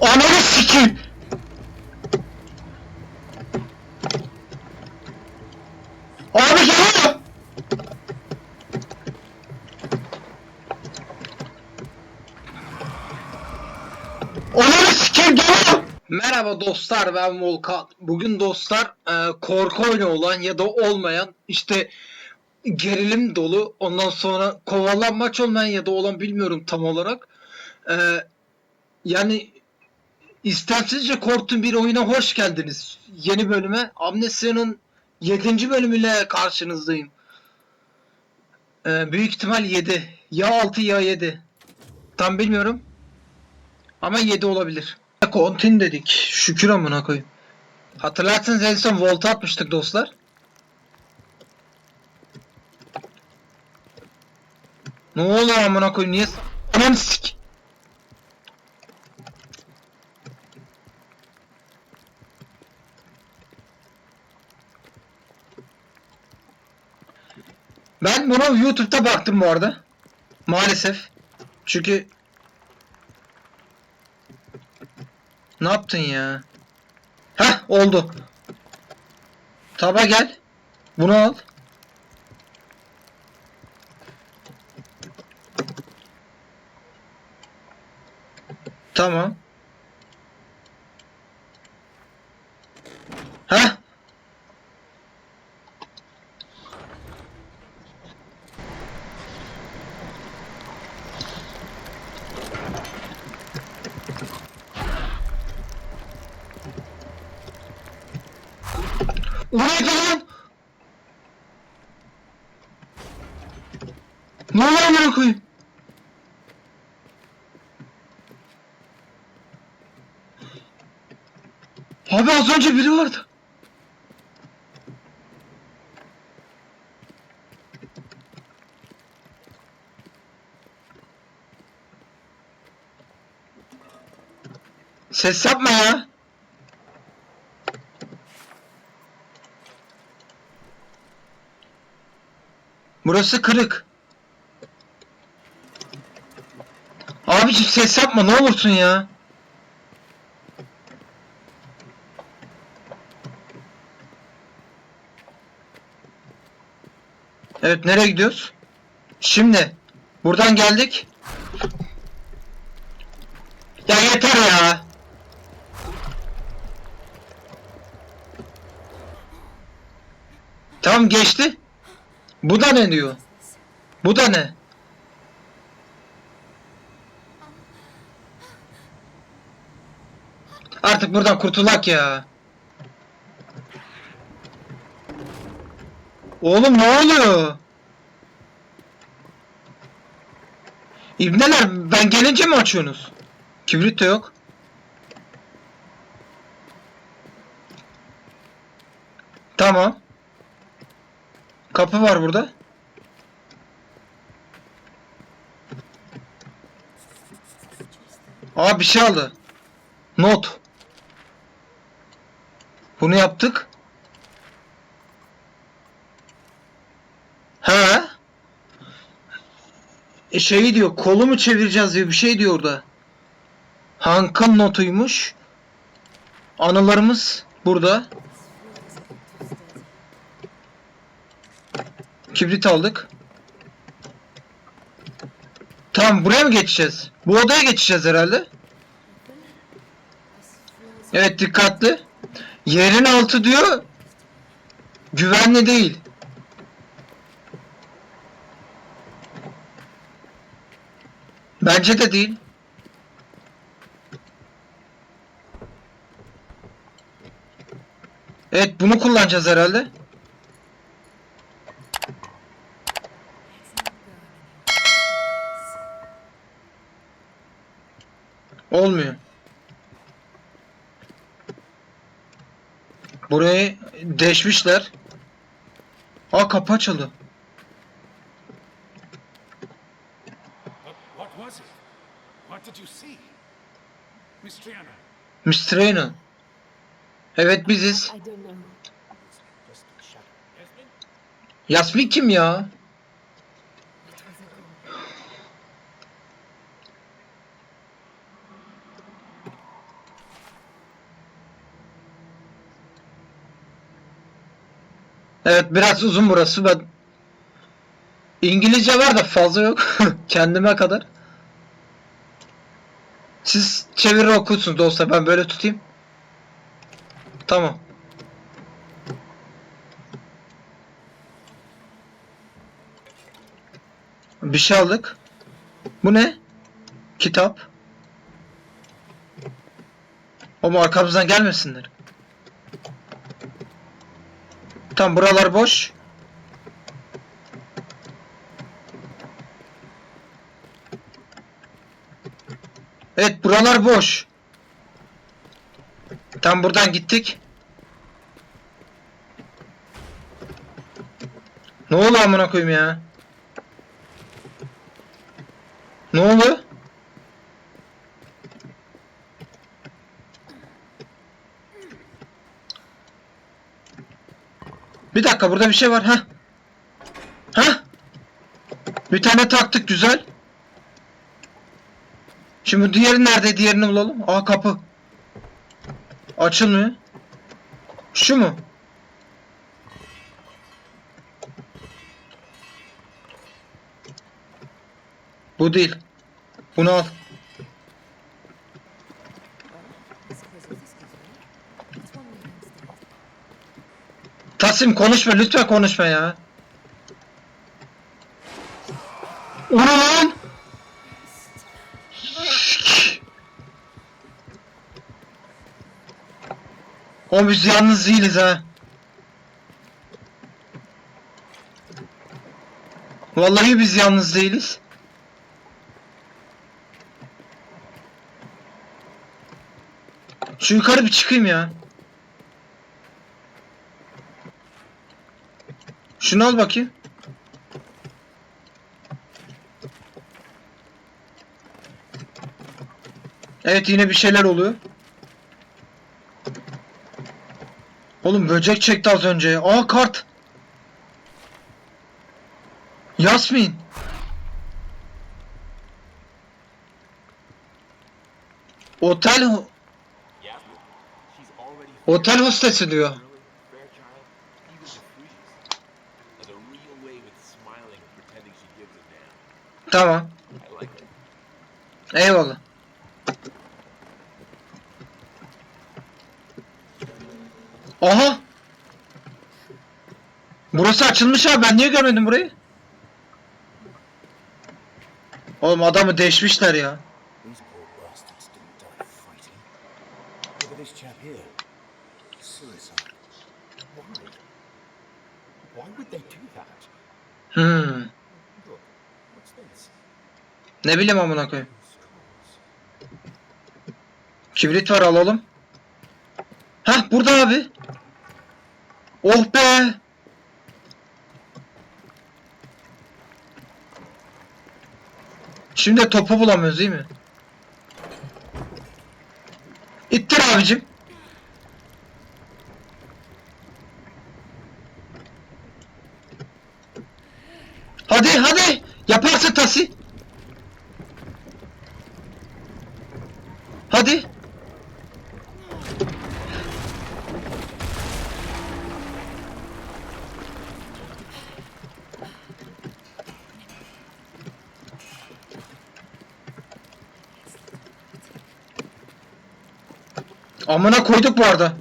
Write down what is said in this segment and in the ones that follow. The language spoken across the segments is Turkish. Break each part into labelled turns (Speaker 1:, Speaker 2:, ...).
Speaker 1: Ananı sikeyim. Abi geliyor. Ananı sikeyim geliyor. Merhaba dostlar ben Volkan. Bugün dostlar e, korku oyunu olan ya da olmayan işte gerilim dolu ondan sonra kovalanmaç olmayan ya da olan bilmiyorum tam olarak. E, yani istemsizce korktuğum bir oyuna hoş geldiniz. Yeni bölüme Amnesia'nın 7. bölümüyle karşınızdayım. E, büyük ihtimal 7. Ya 6 ya 7. Tam bilmiyorum. Ama 7 olabilir. Kontin dedik. Şükür amına koyayım. Hatırlarsınız en son volta atmıştık dostlar. Ne oluyor amına koyayım niye? Anam sik. Ben bunu YouTube'da baktım bu arada. Maalesef. Çünkü Ne yaptın ya? Heh oldu. Taba gel. Bunu al. Tamam. Heh. O neydi lan? Ne oluyor amına koyayım? Abi az önce biri vardı. Ses yapma ya. Burası kırık. Abiciğim ses yapma ne olursun ya. Evet nereye gidiyoruz? Şimdi buradan geldik. Ya yeter ya. Tamam geçti. Bu da ne diyor? Bu da ne? Artık buradan kurtulak ya. Oğlum ne oluyor? İbneler ben gelince mi açıyorsunuz? Kibrit de yok. Tamam. Kapı var burada. Aa bir şey aldı. Not. Bunu yaptık. He? E şey diyor, kolu mu çevireceğiz diyor, bir şey diyor orada. Hank'ın notuymuş. Anılarımız burada. Kibrit aldık. Tamam buraya mı geçeceğiz? Bu odaya geçeceğiz herhalde. Evet dikkatli. Yerin altı diyor. Güvenli değil. Bence de değil. Evet bunu kullanacağız herhalde. Burayı deşmişler. Aa kapı açıldı.
Speaker 2: What, what was it? What did you see? Miss Triana,
Speaker 1: Miss Trainer. Evet biziz.
Speaker 2: Yasmin
Speaker 1: kim ya? Evet biraz uzun burası. Ben İngilizce var da fazla yok. Kendime kadar. Siz çeviri okursunuz dostlar. Ben böyle tutayım. Tamam. Bir şey aldık. Bu ne? Kitap. Ama arkamızdan gelmesinler. Tam buralar boş. Evet buralar boş. Tam buradan gittik. Ne oldu amına koyayım ya? Ne oldu? Bir dakika burada bir şey var ha. Ha? Bir tane taktık güzel. Şimdi diğeri nerede? Diğerini bulalım. Aa kapı. Açılmıyor. Şu mu? Bu değil. Bunu al. Tasim konuşma lütfen konuşma ya. Ulan lan! O biz yalnız değiliz ha. Vallahi biz yalnız değiliz. Şu yukarı bir çıkayım ya. Şunu al bakayım. Evet yine bir şeyler oluyor. Oğlum böcek çekti az önce. Aa kart. Yasmin. Otel otel hostesi diyor. Tamam. Eyvallah. Aha. Burası açılmış ha. Ben niye görmedim burayı? Oğlum adamı deşmişler ya.
Speaker 2: These
Speaker 1: Ne bileyim amına koyayım. Kibrit var alalım. Hah burada abi. Oh be. Şimdi topu bulamıyoruz değil mi? İttir abicim. Hadi hadi. Yaparsın Tasi. Hadi. Amına koyduk bu arada.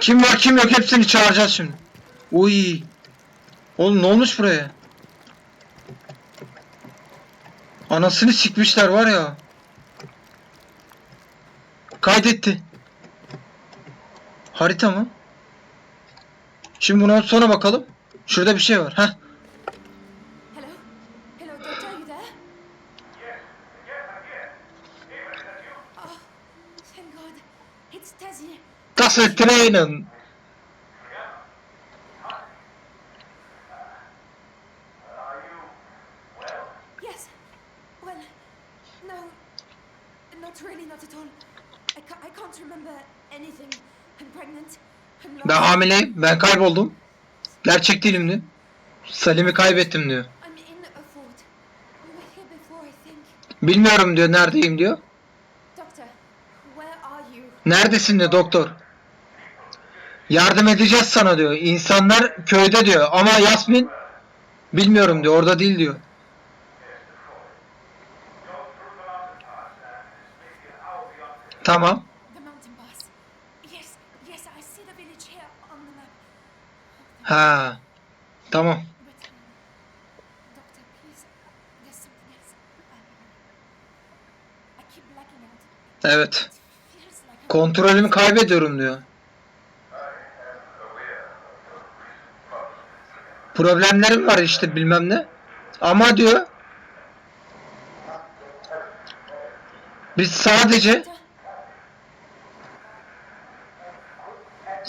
Speaker 1: Kim var kim yok hepsini çağıracağız şimdi. Uy. Oğlum ne olmuş buraya? Anasını sikmişler var ya. Kaydetti. Harita mı? Şimdi buna sonra bakalım. Şurada bir şey var. Heh. Das ist Tränen.
Speaker 3: Yes. Well, no. Not really, not at all. I, ca- I can't remember anything. I'm pregnant. I'm.
Speaker 1: Ben hamileyim. Ben kayboldum. Gerçek değilim diyor. Salim'i kaybettim diyor.
Speaker 3: I'm in a fort. We were here before, I think.
Speaker 1: Bilmiyorum diyor. Neredeyim diyor.
Speaker 3: Doctor, where are you?
Speaker 1: Neredesin diyor doktor. Yardım edeceğiz sana diyor. İnsanlar köyde diyor. Ama Yasmin bilmiyorum diyor. Orada değil diyor.
Speaker 3: Keep blacking out.
Speaker 1: Evet.
Speaker 3: It feels like I'm
Speaker 1: Kontrolümü kaybediyorum diyor. Problemlerim var işte bilmem ne. Ama diyor biz sadece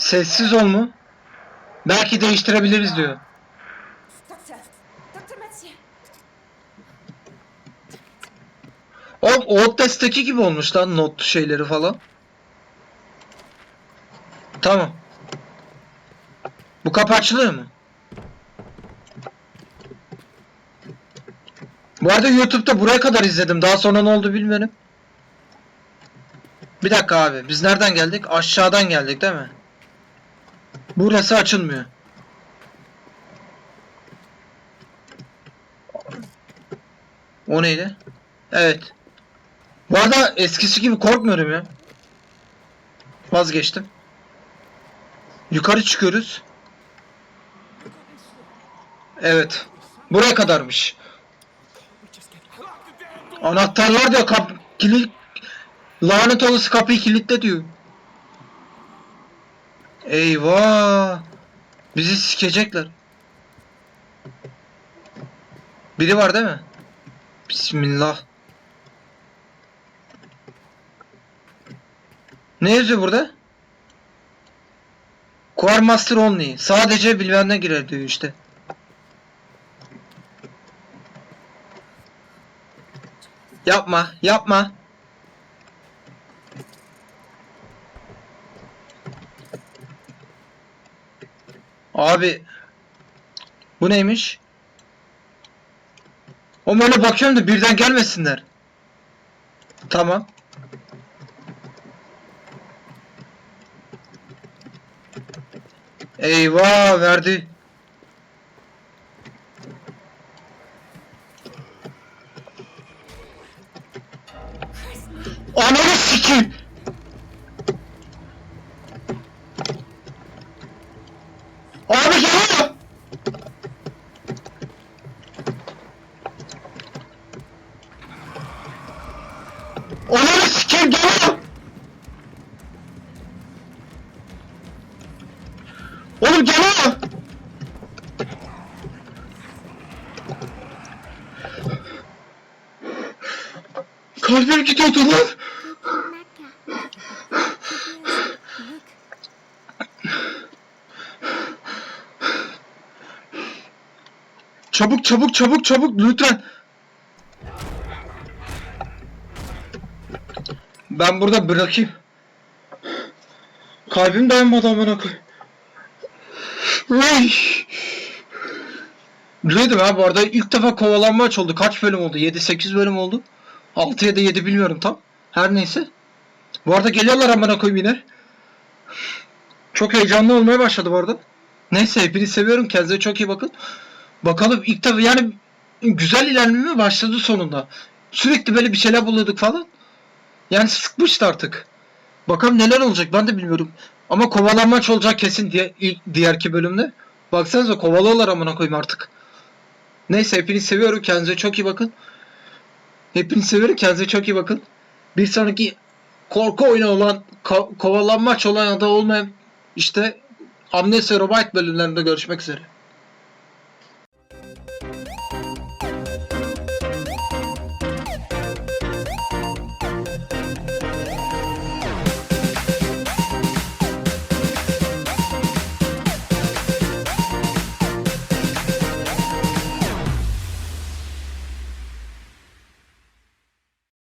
Speaker 1: sessiz ol mu? Belki değiştirebiliriz diyor.
Speaker 3: Doctor, Doctor Metzger.
Speaker 1: O Outlast'taki gibi olmuş lan not şeyleri falan. Tamam. Bu kapı açılıyor mu? Bu arada YouTube'da buraya kadar izledim. Daha sonra ne oldu bilmiyorum. Bir dakika abi. Biz nereden geldik? Aşağıdan geldik değil mi? Burası açılmıyor. O neydi? Evet. Bu arada eskisi gibi korkmuyorum ya. Vazgeçtim. Yukarı çıkıyoruz. Evet. Buraya kadarmış. Anahtarlar diyor kap kilit lanet olası kapıyı kilitle diyor. Eyvah. Bizi sikecekler. Biri var değil mi? Bismillah. Ne yazıyor burada? Quarmaster only. Sadece bilmem girer diyor işte. Yapma, yapma. Abi. Bu neymiş? O böyle bakıyorum da birden gelmesinler. Tamam. Eyvah verdi. Kalbim gidiyordu lan. Çabuk çabuk çabuk çabuk lütfen. Ben burada bırakayım. Kalbim dayanmadı amına koy. Ay. Biliyordum ha bu arada ilk defa kovalanma aç oldu. Kaç bölüm oldu? 7-8 bölüm oldu. 6 ya da 7 bilmiyorum tam. Her neyse. Bu arada geliyorlar amına koyayım yine. Çok heyecanlı olmaya başladı bu arada. Neyse hepinizi seviyorum. Kendinize çok iyi bakın. Bakalım ilk defa yani güzel ilerleme başladı sonunda. Sürekli böyle bir şeyler buluyorduk falan. Yani sıkmıştı artık. Bakalım neler olacak ben de bilmiyorum. Ama kovalanmaç olacak kesin diye ilk diğerki bölümde. Baksanıza kovalıyorlar amına koyayım artık. Neyse hepinizi seviyorum. Kendinize çok iyi bakın. Hepinizi seviyorum. Kendinize çok iyi bakın. Bir sonraki korku oyunu olan ko- kovalanmaç olan ya da olmayan işte Amnesia Robite bölümlerinde görüşmek üzere.